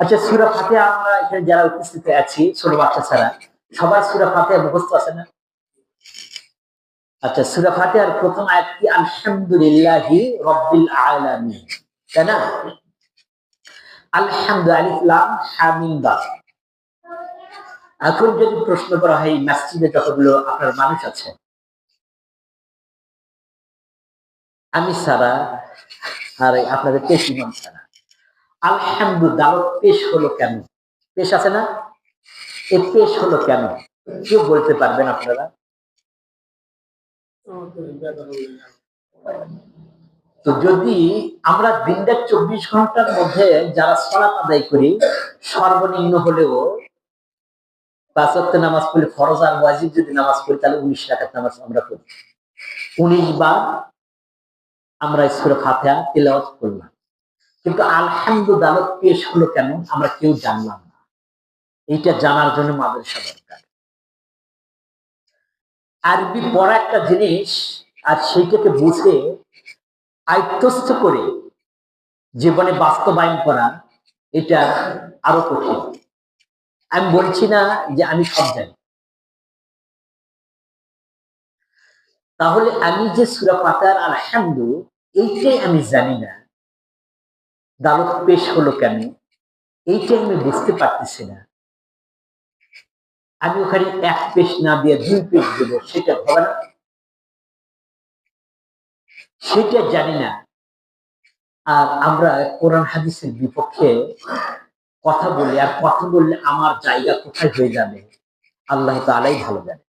আচ্ছা সুরা ফাতে আমরা এখানে যারা উপস্থিত আছি, ছোট বাচ্চা ছাড়া, সবাই সুরা ফাতে মুখস্থ আছে না? আচ্ছা সুরা ফাতে আর প্রথম আয়াত কি আলহামদুলিল্লাহি রব্বিল আলামিন, তাই না? আলহামদুলিল্লাহ হামিদা এখন যদি প্রশ্ন করা হয় মসজিদে যতগুলো আপনার মানুষ আছে, আমি সারা আর আপনাদের পেশ ছাড়া। আলহামদু দাওয়াত পেশ হলো কেন? পেশ আছে না? এ পেশ হলো কেন? কেউ বলতে পারবেন আপনারা? তো যদি আমরা দিনটা চব্বিশ ঘণ্টার মধ্যে যারা সলাপ আদায় করি, সর্বনিম্ন হলেও পাঁচ নামাজ পড়লে ফরজ আর ওয়াজিব যদি নামাজ পড়ি, তাহলে উনিশ রাখাত নামাজ আমরা পড়ি। উনিশ বার আমরা সুরে ফাতিহা তেলাওয়াত করলাম। কিন্তু আলহামদুলিল্লাহ পেশ হলো কেন? আমরা কেউ জানলাম না। এইটা জানার জন্য মাদ্রাসা দরকার। আরবি পড়া একটা জিনিস, আর সেইটাকে বুঝে আয়ত্তস্থ করে জীবনে বাস্তবায়ন করা, এটা আরও কঠিন। আমি বলছি না যে আমি সব জানি। তাহলে আমি যে সুরা পাতার আলহামদু এইটাই আমি জানি না। দালত পেশ হলো কেন? এইটাই আমি বুঝতে পারতেছি না। আমি ওখানে এক পেশ না দিয়ে দুই পেশ দেব, সেটা হবে না। সেটা জানি না। আর আমরা কোরআন হাদিসের বিপক্ষে কথা বলি, আর কথা বললে আমার জায়গা কোথায় হয়ে যাবে? আল্লাহ তালাই ভালো জানে।